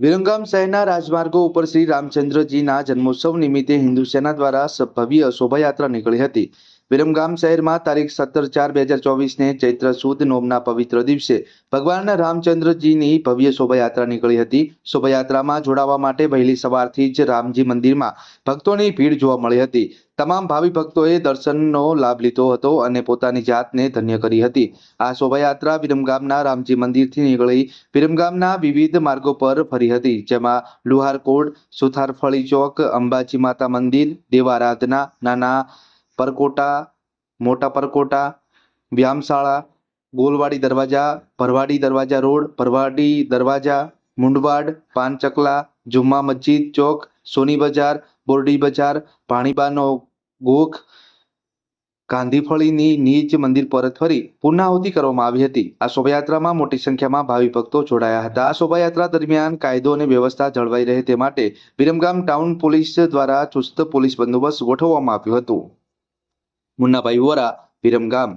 વિરમગામ શહેરના રાજમાર્ગો ઉપર શ્રી રામચંદ્રજીના જન્મોત્સવ નિમિત્તે હિન્દુ સેના દ્વારા ભવ્ય શોભાયાત્રા નીકળી હતી. વિરમગામ શહેરમાં તારીખ સત્તર ચાર બે હજાર ચોવીસને ચૈત્ર સુદ નોમના પવિત્ર દિવસે ભગવાન રામચંદ્રજીની ભવ્ય શોભાયાત્રા નીકળી હતી. શોભાયાત્રામાં જોડાવા માટે વહેલી સવારથી જ રામજી મંદિરમાં ભક્તોની ભીડ જોવા મળી હતી. તમામ ભાવિ ભક્તોએ દર્શનનો લાભ લીધો હતો અને પોતાની જાતને ધન્ય કરી હતી. આ શોભાયાત્રા વિરમગામના રામજી મંદિરથી નીકળી વિરમગામના વિવિધ માર્ગો પર ફરી હતી, જેમાં લુહારકોટ સુથારફળી ચોક, અંબાજી માતા મંદિર, દેવારાધના, નાના પરકોટા, મોટા પરકોટા વ્યાયામશાળા ગોલવાડી દરવાજા, ભરવાડી દરવાજા રોડ, ભરવાડી દરવાજા, મુંડવાડ, પાનચકલા, જુમ્મા મસ્જિદ, ચોક, સોની બજાર, બોરડી બજાર, પાણીબાનો ગોખ, ગાંધીફળીની નીચ મંદિર પરત ફરી પૂર્ણાહુતિ કરવામાં આવી હતી. આ શોભાયાત્રામાં મોટી સંખ્યામાં ભાવિ ભક્તો જોડાયા હતા. આ શોભાયાત્રા દરમિયાન કાયદો અને વ્યવસ્થા જળવાઈ રહે તે માટે વિરમગામ ટાઉન પોલીસ દ્વારા ચુસ્ત પોલીસ બંદોબસ્ત ગોઠવવામાં આવ્યો હતું. முன்ன by over a விரும்காம்